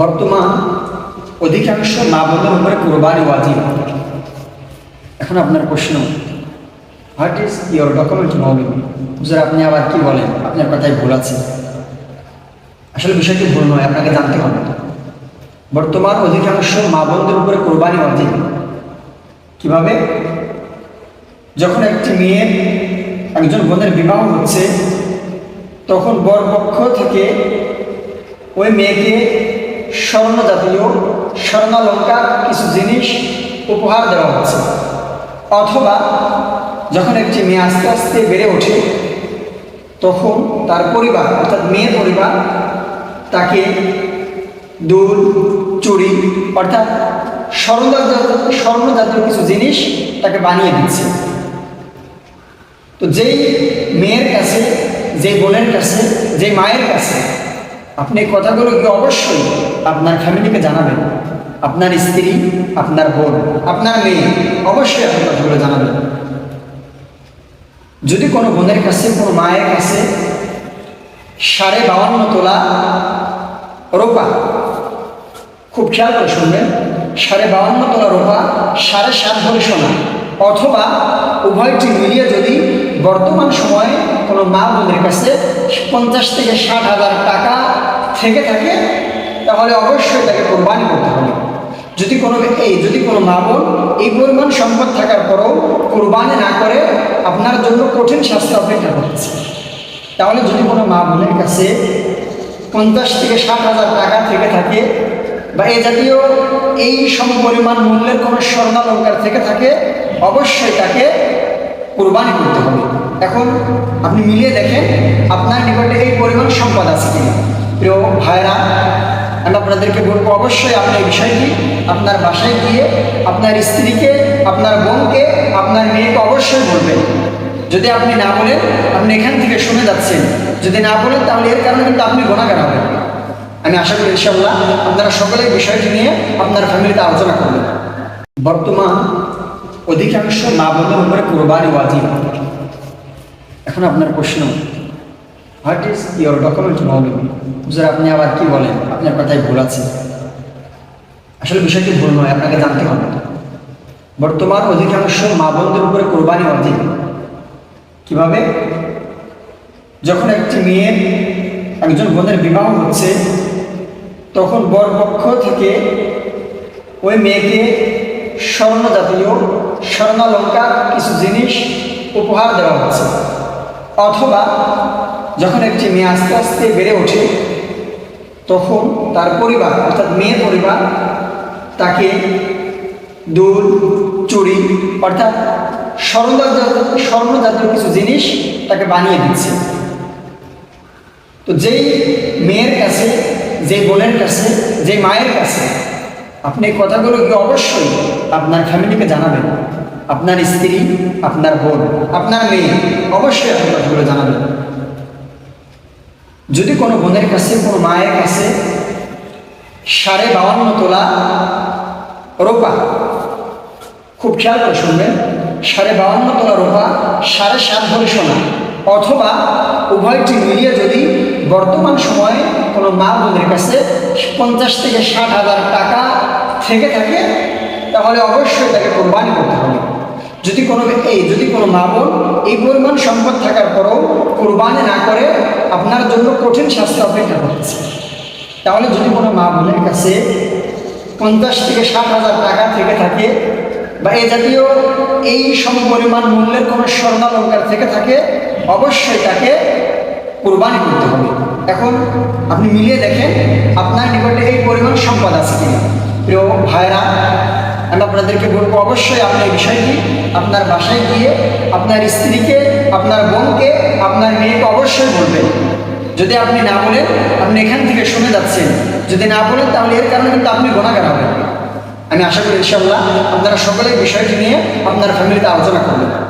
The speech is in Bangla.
বর্তমান অধিকাংশ মা বোনের উপরে কোরবানি ওয়াজিব। এখন আপনার প্রশ্ন হোয়াট ইজ ইয়োর ডকুমেন্ট মৌলবী? হুজুর, আপনি আবার কি বলেন? আপনার কথাই ভুল আছে। আসলে বিষয়টি ভুল নয়, আপনাকে জানতে হবে। বর্তমান অধিকাংশ মা বোনদের উপরে কোরবানি ওয়াজিব। কীভাবে? যখন একটি মেয়ের একজন বোনের বিবাহ হচ্ছে, তখন বর পক্ষ থেকে ওই মেয়েকে স্বর্ণ জাতীয় স্বর্ণালঙ্কার কিছু জিনিস উপহার দেওয়া হচ্ছে। অথবা যখন একটি মেয়ে আস্তে আস্তে বেড়ে ওঠে, তখন তার পরিবার, অর্থাৎ মেয়ের পরিবার, তাকে দুল, চুড়ি, অর্থাৎ স্বর্ণজাতীয় স্বর্ণজাতীয় কিছু জিনিস তাকে বানিয়ে দিচ্ছে। তো যেই মেয়ের কাছে, যেই বোনের কাছে, যেই মায়ের কাছে আপনি কথাগুলো কি অবশ্যই আপনার ফ্যামিলিকে জানাবেন। আপনার স্ত্রী, আপনার বোন, আপনার মেয়ে, অবশ্যই আপনি কথাগুলো জানাবেন। যদি কোনো বোনের কাছে, কোনো মায়ের কাছে সাড়ে বাউান্ন তোলা রোপা, খুব খেয়াল করে শুনবেন, সাড়ে বাউান্ন তোলা রোপা সাড়ে সাত ভরি সোনা, অথবা উভয়টি মিলিয়ে যদি বর্তমান সময়ে কোনো মা বোনের কাছে পঞ্চাশ থেকে ষাট হাজার টাকা থেকে থাকে তাহলে অবশ্যই তাকে কোরবানি করতে হবে। যদি কোনো এই যদি কোনো মা বোন এই পরিমাণ সম্পদ থাকার পরেও কোরবানি না করে, আপনার জন্য কঠিন শাস্তি অপেক্ষা করছে তাহলে যদি কোনো মা বোনের কাছে পঞ্চাশ থেকে ষাট হাজার টাকা থেকে থাকে, বা এ জাতীয় এই সম পরিমাণ মূল্যের কোনো স্বর্ণালঙ্কার থেকে থাকে, অবশ্যই তাকে কোরবানি করতে হবে। এখন আপনি মিলিয়ে দেখেন, আপনার নিকটে এই পরিমাণ সম্পদ আছে কিনা। প্রিয় ভাইরা আমি আপনাদেরকে বলব, অবশ্যই আপনি এই বিষয়টি আপনার বাসায় গিয়ে আপনার স্ত্রীকে, আপনার বোনকে, আপনার মেয়েকে অবশ্যই বলবেন। যদি আপনি না বলেন, আপনি এখান থেকে শুনে যাচ্ছেন। যদি না বলেন, তাহলে এর কারণে কিন্তু আপনি গোনাগার হবেন। আমি আশা করি ইনশাল্লাহ আপনারা সকলে বিষয়টি নিয়ে আপনার ফ্যামিলিতে আলোচনা করবেন। বর্তমান অধিকাংশ মা বোনের উপরে কোরবানি ওয়াজিব। এখন আপনার প্রশ্ন হোয়াট ইজ ইয়োর ডকুমেন্ট মৌলবী হুজুর আপনি আবার কি বলেন? আপনার কথাই ভুল আছে। আসলে বিষয়টি ভুল নয়, আপনাকে জানতে হবে। বর্তমান অধিকাংশ মা বোনদের উপরে কোরবানি ওয়াজিব কীভাবে? যখন একটি মেয়ের একজন বোনের বিবাহ হচ্ছে, তখন বর পক্ষ থেকে ওই মেয়েকে স্বর্ণ জাতীয় স্বর্ণালঙ্কার কিছু জিনিস উপহার দেওয়া হচ্ছে। অথবা যখন একটি মেয়ে আস্তে আস্তে বেড়ে ওঠে, তখন তার পরিবার, অর্থাৎ মেয়ের পরিবার, তাকে দুল, চুড়ি, অর্থাৎ স্বর্ণজাতীয় স্বর্ণজাতীয় কিছু জিনিস তাকে বানিয়ে দিচ্ছে। তো যেই মেয়ের কাছে, যেই বোনের কাছে, যেই মায়ের কাছে আপনি কথাগুলো কি অবশ্যই আপনার ফ্যামিলিকে জানাবেন। আপনার স্ত্রী, আপনার বোন, আপনার মেয়ে, অবশ্যই আপনি কথাগুলো জানাবেন। যদি কোনো বোনের কাছে, কোনো মায়ের কাছে সাড়ে বাউান্ন তোলা রোপা, খুব খেয়াল করে শুনবেন, সাড়ে বাউান্ন তোলা রোপা সাড়ে সাত ভরি সোনা, অথবা উভয়টি মিলিয়ে যদি বর্তমান সময়ে কোনো মা বোনের কাছে পঞ্চাশ থেকে ষাট হাজার টাকা থেকে থাকে, তাহলে অবশ্যই তাকে কোরবানি করতে হবে। যদি কোনো এই, যদি কোনো মা বোন এই পরিমাণ সম্পদ থাকার পরেও কোরবানি না করে আপনার জন্য কঠিন শাস্তি অপেক্ষা করছে তাহলে যদি কোনো মা বোনের কাছে পঞ্চাশ থেকে ষাট হাজার টাকা থেকে থাকে বা এ জাতীয় এই সম পরিমাণ মূল্যের কোনো স্বর্ণালঙ্কার থেকে থাকে, অবশ্যই তাকে কোরবানি করতে হবে। এখন আপনি মিলিয়ে দেখেন আপনার নিকটে এই পরিমাণ সম্পদ আছে কিনা। প্রিয় ভাইরা আমি আপনাদেরকে বলব, অবশ্যই আপনি এই বিষয়টি আপনার বাসায় গিয়ে আপনার স্ত্রীকে, আপনার বোনকে, আপনার মেয়েকে অবশ্যই বলবেন। যদি আপনি না বলেন, আপনি এখান থেকে শুনে যাচ্ছেন। যদি না বলেন, তাহলে এর কারণে কিন্তু আপনি গোনাগার হবেন। আমি আশা করি ইনশাল্লাহ আপনারা সকলে বিষয়টি নিয়ে আপনার ফ্যামিলিতে আলোচনা করবেন।